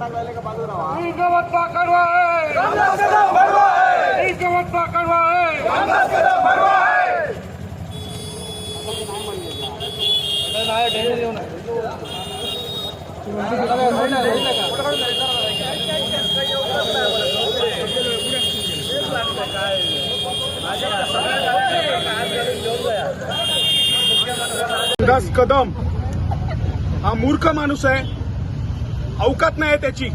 नीम कड़वा है रामदास कदम कदम कदम हा मूर्ख माणूस आहे. अवकात नाही आहे त्याची.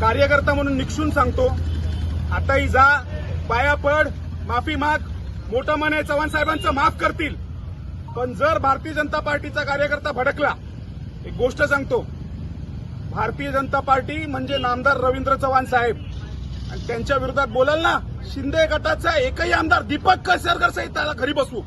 कार्यकर्ता म्हणून निक्षून सांगतो आताही जा पाया पड माफी माग मोठं मन आहे चव्हाण साहेबांचं माफ करतील. पण जर भारतीय जनता पार्टीचा कार्यकर्ता भडकला एक गोष्ट सांगतो भारतीय जनता पार्टी म्हणजे नामदार रवींद्र चव्हाण साहेब. आणि त्यांच्या विरोधात बोलाल ना शिंदे गटाचा एकही आमदार दीपक कसरकर सहित त्याला घरी बसवू.